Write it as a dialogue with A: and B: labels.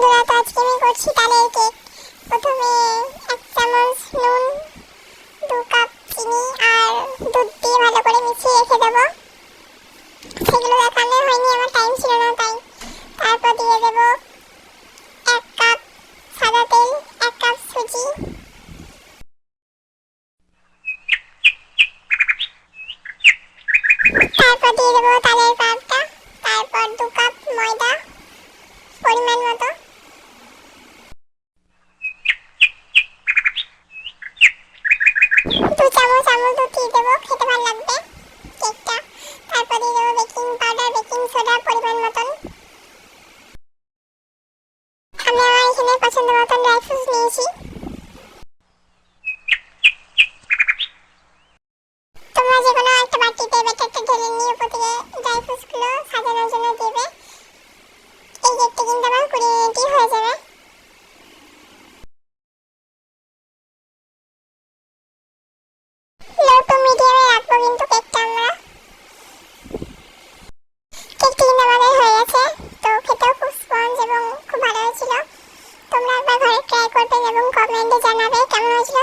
A: বন্ধুরা তো আজকে আমি করছি তালের কেক। প্রথমে এক চামচ নুন, দু কাপ চিনি আর দুধ দিয়ে ভালো করে মিশিয়ে রেখে দেবো। সেগুলো দেখানো হয়নি, আমার টাইম ছিল না তাই। তারপর দিয়ে দেবো এক কাপ সাদা তেল, এক কাপ সুজি। তারপর দিয়ে দেবো তালের পাক দুজনের পছন্দ মতন ড্রাই ফ্রুটস নিয়েছি। তোমরা যে কোনো একটা বাটিতে ব্যাটারটা ঢেলে নিয়ে উপর ড্রাই ফ্রুটসগুলো সাজানোর জন্য দিয়ে করবেন এবং কমেন্টে জানাবে কেমন হয়েছিল?